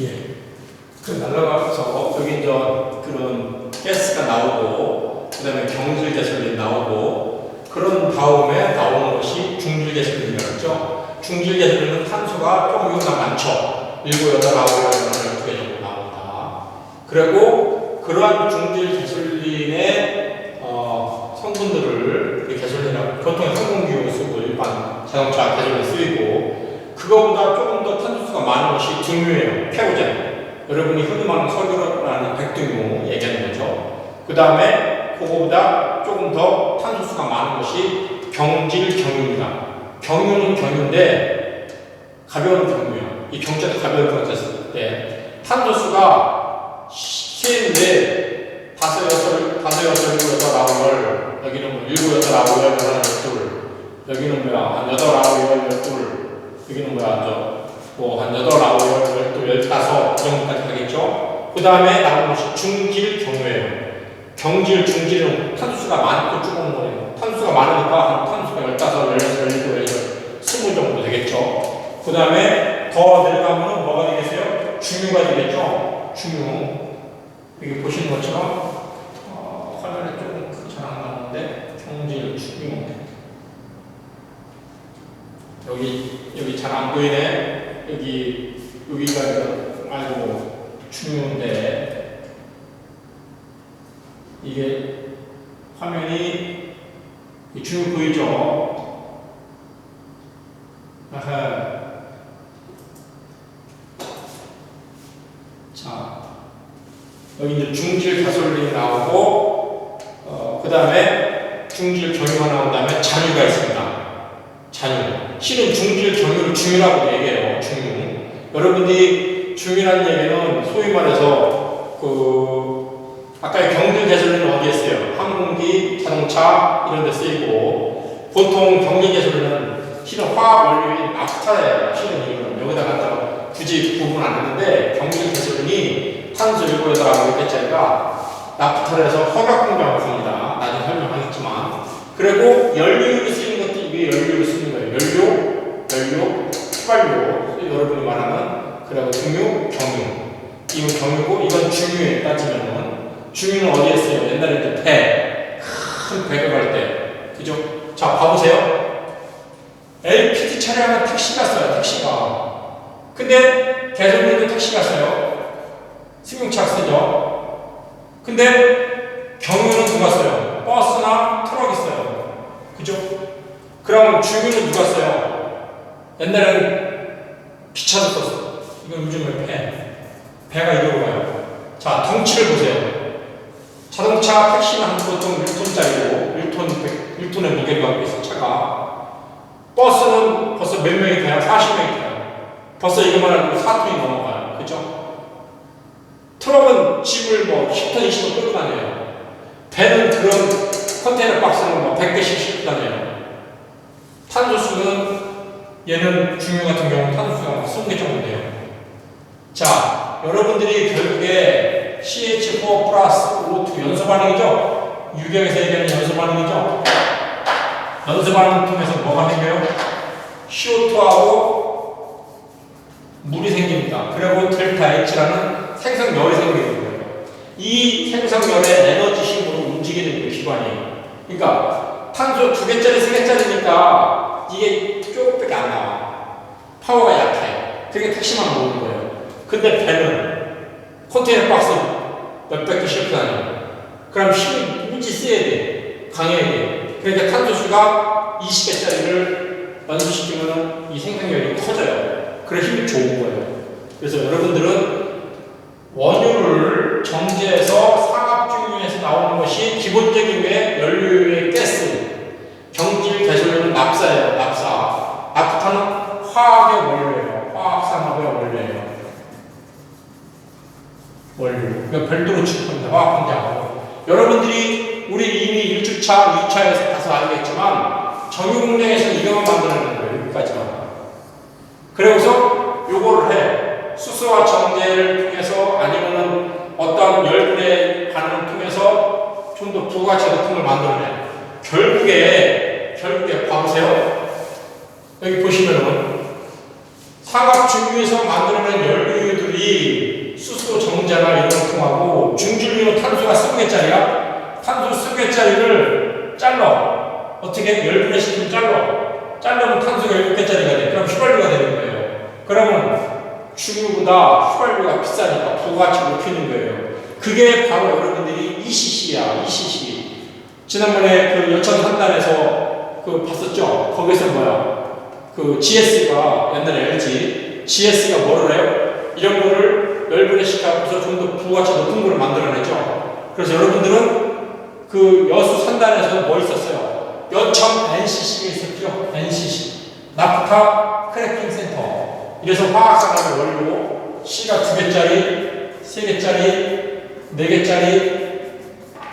예. 그 날라가서 여기 이제 그런 가스가 나오고 그다음에 경질 개설이 나오고 그런 다음에 나오는 것이 중질 개설이라고 했죠. 중질 개설은 탄소가 조금 이보다 많죠. 일곱 여덟 아홉 열 하나 두개 정도 나옵니다. 그리고 그러한 중질 개설린의 어, 성분들을 이 개설린이라고 보통 항공기용 쓰고 일반 자동차 개설린 쓰이고 그거보다 탄소수가 많은 것이 등유예요. 폐오젠. 여러분이 흔히 말하는 설교라는 백등유 얘기하는 거죠. 그 다음에 그거보다 조금 더 탄소수가 많은 것이 경질 경유입니다. 경유는 경유인데 가벼운 경유야. 이 경제도 가벼운 경제였을 때 탄소수가 시인데 다섯 여섯 다섯 여섯 일곱 여덟 아홉 열 여기는 뭐 일곱 여덟 아홉 열 열한 열둘 여기는 뭐야 한 여덟 아홉 열 열둘 여기는 뭐야 저 뭐한 여덟 아홉 열 열둘 열다섯 그 정도까지 가겠죠. 그 다음에 나오는 것이 중질 경유예요. 경질 중질은 탄수가 많고 줄어오는 거예요. 탄수가 많으니까 한 탄수가 열다섯 열여섯 열일곱 열여덟 스무 정도 되겠죠. 그 다음에 더 내려가면 뭐가 되겠어요? 중유가 되겠죠. 중유. 여기 보시는 것처럼 어, 화면에 조금 잘안 나오는데 경질 중유. 여기 여기 잘 안 보이네. 여기 여기가 아이고 중요한데 이게 화면이 이 중요 보이죠? 아하. 자 여기 이제 중질 가솔린이 나오고 어, 그 다음에 중질 경유가 나온 다음에 잔유가 있습니다. 잔유. 실은 중질 경유를 중유라고 얘기해요. 중유. 여러분들이 중유라는 얘기는 소위 말해서 그 아까 경질 개설은 어디에 쓰여요? 항공기, 자동차 이런 데 쓰이고 보통 경질 개설은 실은 화학 원료인 나프타예요. 실은 이거는 여기다 갖다가 굳이 구분 안 했는데 경질 개설이 탄소 일고에다가 개짜리가 나프타에서 허가 공장을 씁니다. 나중에 설명하겠지만 그리고 연료로 쓰이는 것도 이게 연료로 쓰는 거예요. 연료, 휘발유 여러분이 말하는 그리고 중유, 경유 이건 경유고 이건 중유에 따지면은 중유는 어디에 써요? 옛날에 그 배, 큰 배가 갈 때, 그죠? 자 봐보세요. LPG 차량은 택시가 써요. 택시가. 근데 개성민도 택시가 써요. 승용차 쓰죠. 근데 경유는 누가 써요? 버스나 트럭이 써요. 그죠? 그럼 중유는 누가 써요? 옛날에는 기차도 썼어. 이건 요즘은 배. 배가 이러고 가요. 자, 덩치를 보세요. 자동차, 택시는 한 보통 1톤짜리고, 1톤, 100, 1톤의 무게를 갖고 있어, 차가. 버스는 벌써 몇 명이 타요? 40명이 타요. 벌써 이거만 해도 4톤이 넘어가요. 그죠? 트럭은 집을 뭐 10톤, 20톤 끌고 다녀요. 배는 그런 컨테이너 박스는 뭐 100개씩 싣고 다녀요. 탄소수는 얘는 중유 같은 20개 정도 돼요. 자, 여러분들이 결국에 CH4 플러스 O2 연소 반응이죠? 유경에서 얘기하는 연소 반응이죠? 연소 반응 통해서 뭐가 생겨요? CO2하고 물이 생깁니다. 그리고 델타 H라는 생성열이 생기는 거예요. 이 생성열의 에너지 힘으로 움직이는 그 기관이에요. 그러니까 탄소 두 개짜리, 세 개짜리니까 이게 조금밖에 안 나와. 파워가 약해. 그게 택시만 모으는 거예요. 근데 배는 컨테이너 박스 몇백 개 싣고 다녀요. 그럼 힘이 무지 세야 돼. 강해야 돼. 그러니까 탄소수가 20개짜리를 연소시키면 이 생성열이 커져요. 그래 힘이 좋은 거예요. 그래서 여러분들은 원유를 정제해서 상압중유에서 나오는 것이 기본적인 게 연료의 가스, 경질 개소료는 납사예요. 납사. 나프타는 화학의 원료예요. 화학산업의 원료예요. 원료. 그러니까 별도로 취급합니다. 화학공장하고. 여러분들이 우리 이미 1주차, 2차에서 가서 알겠지만 정유공장에서 이거만 만들어내는 거예요. 여기까지만. 그래서 요거를 해. 수소와 정제를 통해서 아니면은 어떤 열분의 반응을 통해서 좀 더 부가치 제품을 만들어내. 결국에 봐보세요. 여기 보시면은 상압 중유에서 만들어낸 연료들이 전기자나 이런 걸 통하고 중질류는 탄소가 20개짜리야. 탄소 20개짜리를 잘라. 어떻게? 열분의 잘라. 자르면 탄소가 7개짜리가 돼. 그럼 휘발유가 되는 거예요. 그러면 중유보다 휘발유가 비싸니까 부가치 높이는 거예요. 그게 바로 여러분들이 ECC야, ECC. 지난번에 그 여천 산단에서 그 봤었죠? 거기서 뭐야? 그 GS가 옛날에 LG, GS가 뭐를 해요? 이런 거를 열분해 시켜서 좀 더 부가치 높은 거를 만들어내죠. 그래서 여러분들은 그 여수 산단에서 뭐 있었어요? 여천 NCC가 있었죠? NCC. 나프타 크래킹 센터. 이래서 화학산업의 원료 C가 두 개짜리, 세 개짜리, 네 개짜리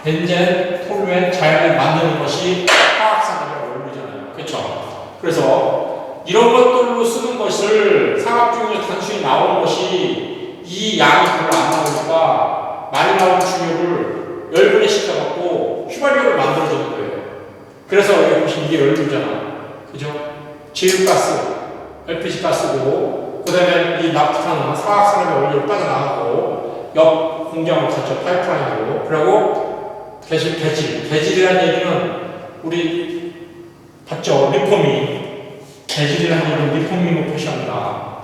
벤젠, 톨루엔, 자연을 만드는 것이 화학산업의 원료잖아요. 그렇죠? 그래서 이런 것들로 쓰는 것을 상업 중에 단순히 나오는 것이 이 양이 별로 안 나오니까 많이 나오는 중력을 열분에 시켜갖고 휘발유를 만들어주는 거예요. 그래서 여기 보시면 이게 연료잖아. 그죠? 제일가스, LPG 가스고, 그 다음에 이 나프타는 화학산업의 원료로 빠져나가고, 옆 공장으로 갔죠. 파이프라인으로. 그리고 개질, 개질. 개질이라는 얘기는 우리 봤죠? 리폼이. 개질이라는 얘기는 리폼임을 표시합니다.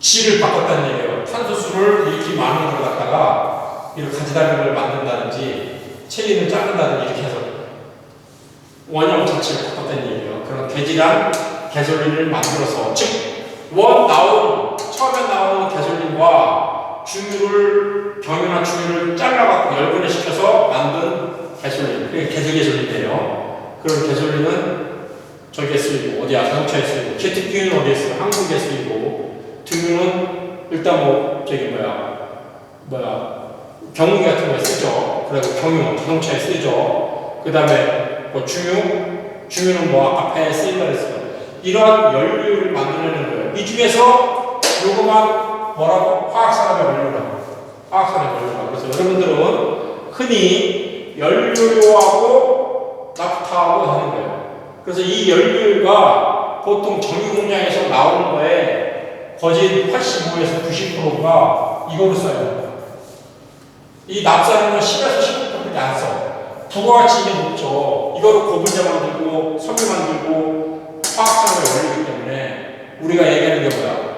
질을 바꿨다는 얘기예요. 탄소수를 이렇게 많은 걸 갖다가 이렇게 가지다리를 만든다든지 체리를 자른다든지 이렇게 해서 원형 자체를 바꿨다는 얘기예요. 그런 개질한 개솔린을 만들어서 즉 원 나온 처음에 나온 개솔린과 중유를 병이나 중유를 잘라갖고 열분해 시켜서 만든 개솔린 그게 개솔 개솔린이에요. 그런 개솔린은 저기에 쓰이고 어디야 자동차에 쓰이고 제트기는 어디에 쓰이고 한국에 쓰이고 등유는 일단 뭐 저기 뭐야 뭐야 경운기 같은 거에 쓰죠. 그리고 경유 자동차에 쓰죠. 그 다음에 뭐 중유 중유는 뭐 앞에 쓰인다 그랬어요. 이러한 연료를 만들어내는 거예요. 이 중에서 요거만 뭐라고 화학산업의 원료라고 화학산업의 원료라고 그래서 여러분들은 흔히 연료하고 나프타하고 하는 거예요. 그래서 이 연료가 보통 정유 공장에서 나오는 거에 거진 85에서 90%가 이거로 써요. 이 납사는 10에서 15%밖에 안 써. 부가가치 이게 높죠. 이거로 고분자 만들고 섬유 만들고 화학산업을 열리기 때문에 우리가 얘기하는 게 뭐야?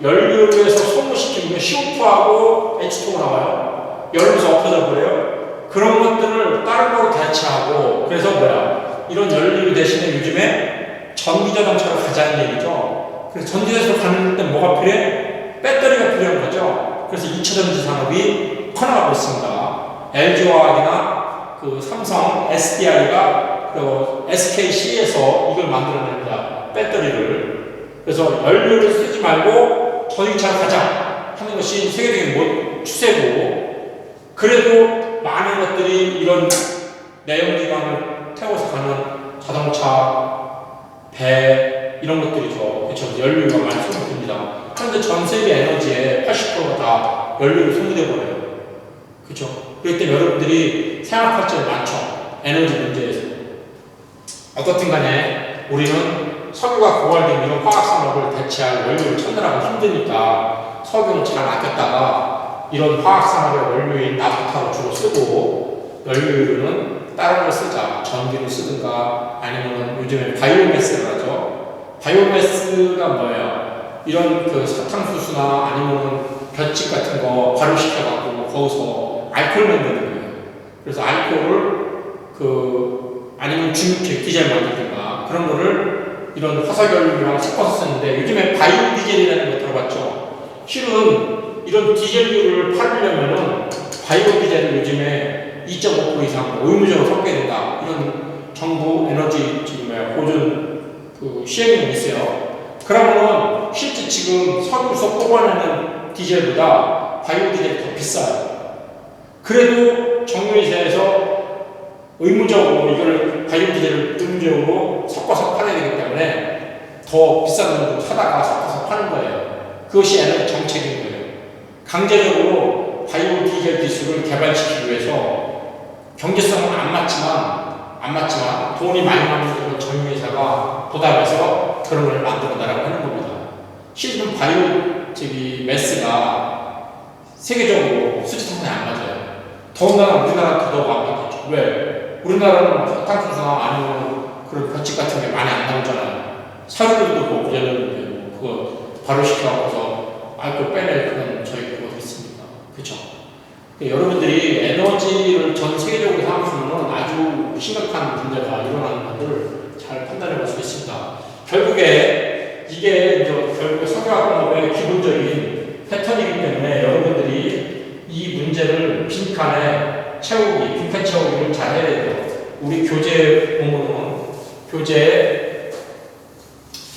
연료로 해서 소모시키면 CO2하고 H2가 나와요. 열로서 엎어져 버려요. 그런 것들을 다른 거로 대체하고 그래서 뭐야? 이런 연료 대신에 요즘에 전기자동차로 가자는 얘기죠. 그래서 전기자동차로 가는 때 뭐가 필요해? 배터리가 필요한 거죠. 그래서 2차 전지 산업이 커나가고 있습니다. LG화학이나 그 삼성 SDI가 그리고 SKC에서 이걸 만들어냅니다. 배터리를. 그래서 연료를 쓰지 말고 전기차로 가자 하는 것이 세계적인 뭐 추세고 그래도 많은 것들이 이런 내연기관을 태워서 가는 자동차, 배 이런 것들이죠. 그렇죠. 연료가 많이 소모됩니다. 그런데 전 세계 에너지의 80%가 다 연료로 소모돼 버려요. 그렇죠. 때문에 여러분들이 생각할 점이 많죠. 에너지 문제에서. 어떻든 간에 우리는 석유가 고갈된 이런 화학산업을 대체할 원료를 찾느라고 힘드니까 석유는 잘 아꼈다가 이런 화학산업의 원료인 나프타로 주로 쓰고 연료유는 다른 걸 쓰자. 전기를 쓰든가 아니면 요즘에 바이오매스를 하죠. 바이오매스가 뭐예요? 이런 그 사탕수수나 아니면 볏짚 같은 거 발효시켜갖고 거기서 알코올 만드는 거예요. 그래서 알코올을 그 아니면 중립 디젤 만들든가 그런 거를 이런 화석연료랑 섞어서 쓰는데 요즘에 바이오 디젤이라는 거 들어봤죠? 실은 이런 디젤류를 팔려면은 바이오 디젤을 요즘에 2.5% 이상 오염물질로 섞어야 된다. 이런 정부 에너지 지금 뭐야 보존 그 시행령이 있어요. 그러면은 실제 지금 석유에서 뽑아내는 디젤보다 바이오 디젤이 더 비싸요. 그래도 정유회사에서 의무적으로 이걸 바이오 디젤을 의무적으로 섞어서 팔아야 되기 때문에 더 비싼 돈으로 사다가 섞어서 파는 거예요. 그것이 에너지 정책인 거예요. 강제적으로 바이오 디젤 기술을 개발시키기 위해서 경제성은 안 맞지만 안 맞지만 돈이 많이 그런 정유회사가 보답해서 그런 걸 만들어내라고 하는 겁니다. 실은 바이오 저기 매스가 세계적으로 수지타산이 안 맞아요. 더군다나 우리나라 더더욱 안 맞겠죠. 왜? 우리나라는 사탕수수나 아니면 그런 벌칙 같은 게 많이 안 나오잖아요. 사료들도 뭐 그냥 그거 발효시켜갖고서 알코올 빼낼 그런 저희 그거 있습니다. 그쵸? 그 여러분들이 에너지를 전 세계적으로 생각하면 아주 심각한 문제가 일어나는 것들을 잘 판단해 볼 수 있습니다. 결국에 이게 이제 결국에 석유화학공업의 기본적인 패턴이기 때문에 여러분들이 이 문제를 빈칸에 채우기, 빈칸 채우기를 잘 해야 돼요. 우리 교재 보면은 교재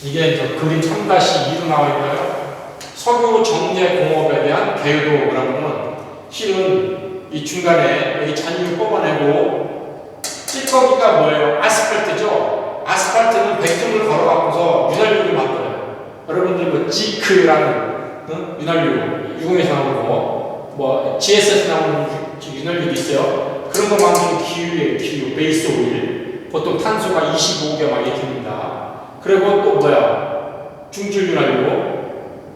이게 이제 그림 3-2로 나와 있나요? 석유 정제 공업에 대한 개요도라고는 실은 이 중간에 여기 잔유를 뽑아내고 찌꺼기가 뭐예요? 아스팔트죠? 아스팔트는 백tum을 걸어갖고서 윤활유를 만들어요. 여러분들 그 지크라는 응? 윤활유, 유공에서 나오는 거, 뭐 GS에서 나오는 유- 윤활유도 있어요. 그런 거 만드는 기유예요, 기유, 베이스 오일. 보통 탄소가 25개 막 이렇게 됩니다. 그리고 또 뭐야? 중질 윤활유.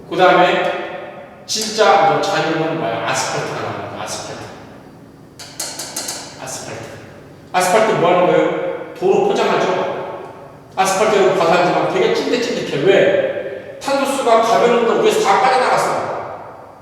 그 다음에 진짜 뭐 잔유는 뭐야? 아스팔트가 나옵니다. 아스팔트. 아스팔트. 아스팔트 뭐 하는 거예요? 도로 포장하죠? 아스팔트로 가사지만 되게 찐득찐득해. 왜? 탄소수가 가벼운데 위에서 다 빠져나갔어.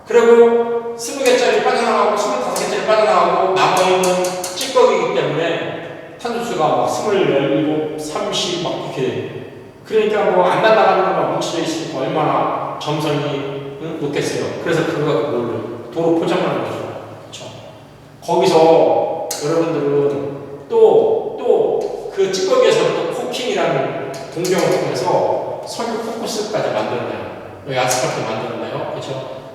그리고 20개짜리 빠져나가고 25개짜리 빠져나가고 남아있는 찌꺼기이기 때문에 탄소수가 막 27, 30, 막 이렇게 돼. 그러니까 뭐 안 날아가는 거만 뭉쳐져 있으니까 얼마나 점선이 응? 높겠어요. 그래서 그거 그걸 도로 포장하는 거죠. 그렇죠. 거기서 여러분들은 또 또 그 찌꺼기에서 또 코킹이라는 공정을 통해서 석유 포커스까지 만들어내요. 여기 아스팔트 만들어내요. 그렇죠?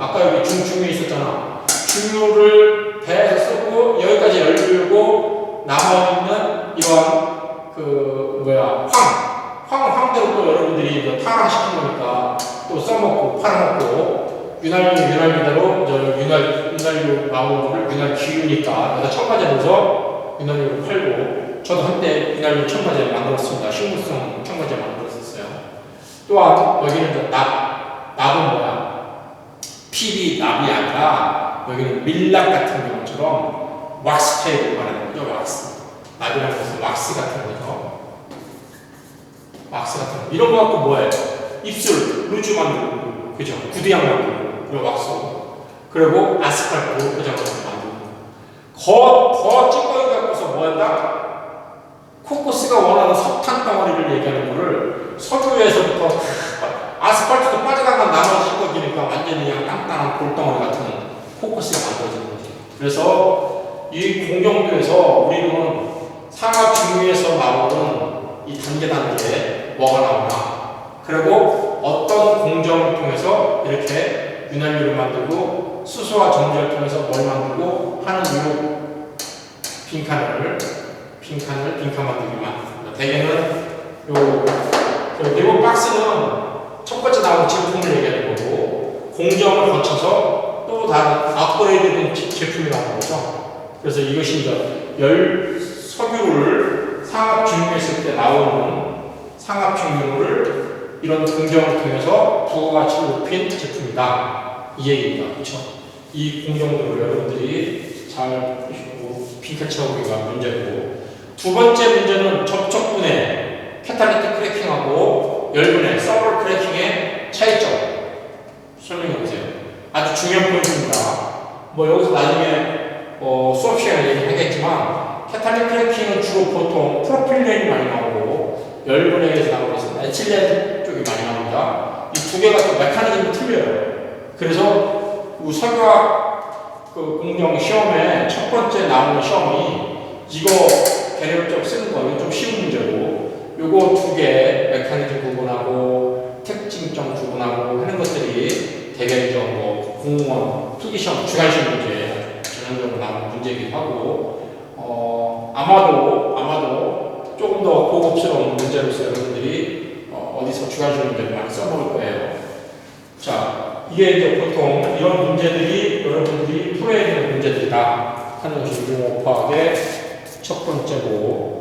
아까 여기 중 중유 있었잖아. 중유를 배에서 쓰고 여기까지 열고 남아있는 이러한 그 뭐야 황 황, 황대로 또 여러분들이 타락시킨 거니까 또 써먹고 팔아먹고 윤활유, 윤활유대로 저 윤활, 윤활유 거를 윤활 기우니까 그래서 첨가제로서 윤활유를 팔고 저도 한때 윤활유 첨가제 만들었습니다. 식물성 첨가제 만들었었어요. 또한 여기는 납, 납은 뭐야? PB 납이 아니라 여기는 밀랍 같은 경우처럼 왁스 테이블 말하는 거죠, 왁스. 납이라는 것은 왁스 같은 거죠. 왁스 같은 거. 이런 거 갖고 뭐해? 입술, 루즈 만들고, 그죠? 구두양 만들고, 이런 왁스. 그리고 아스팔트 포장을 만들고. 거, 거 찌꺼기 갖고서 뭐 한다? 코코스가 원하는 석탄 덩어리를 얘기하는 거를 석유에서부터 아스팔트도 빠져나간 나머지 찌꺼기니까 완전히 그냥 땅땅한 돌덩어리 같은 코코스가 만들어지는 거지. 그래서 이 공정도에서 우리는 상하 중위에서 나오는 이 단계 단계에 뭐가 나오나 그리고 어떤 공정을 통해서 이렇게 윤활유를 만들고 수소와 정제를 통해서 뭘 만들고 하는 이 빈칸을 빈칸을 빈칸 만들기 만듭니다. 대개는 요, 요 네모 박스는 첫 번째 나온 제품을 얘기하는 거고 공정을 거쳐서 또 다른 업그레이드된 제- 제품이 나오는 거죠. 그래서 이것이 이제 열 석유를 상압 증류했을 때 나오는 상압 증류를 이런 공정을 통해서 부가가치를 높인 제품이다. 이 얘기입니다. 그렇죠? 이 공정도를 여러분들이 잘 빈칸 채우기가 문제고 두 번째 문제는 접촉분해 캐탈리틱 크래킹하고 열분해 서버 크래킹의 차이점 설명해 보세요. 아주 중요한 포인트입니다. 뭐 여기서 나중에 어, 수업 시간에 얘기하겠지만 캐탈릭 크래킹은 주로 보통 프로필렌이 많이 나오고 열분해에서 나오고 있습니다. 에틸렌 쪽이 많이 나옵니다. 이 두 개가 또 메커니즘이 틀려요. 그래서 우 석유학 그 공정 시험에 첫 번째 나오는 시험이 이거 개념적 쓰는 거 이거 좀 쉬운 문제고 요거 두 개 메커니즘 구분하고 특징점 구분하고 하는 것들이 대개적 뭐 공무원 필기시험 주관식 문제 전형적으로 나오는 문제이기도 하고 어 아마도 아마도 조금 더 고급스러운 문제로서 여러분들이 어, 어디서 주관식 문제를 많이 써볼 거예요. 자 이게 이제 보통 이런 문제들이 여러분들이 풀어야 되는 문제들이다 하는 것이 공업화학의 첫 번째고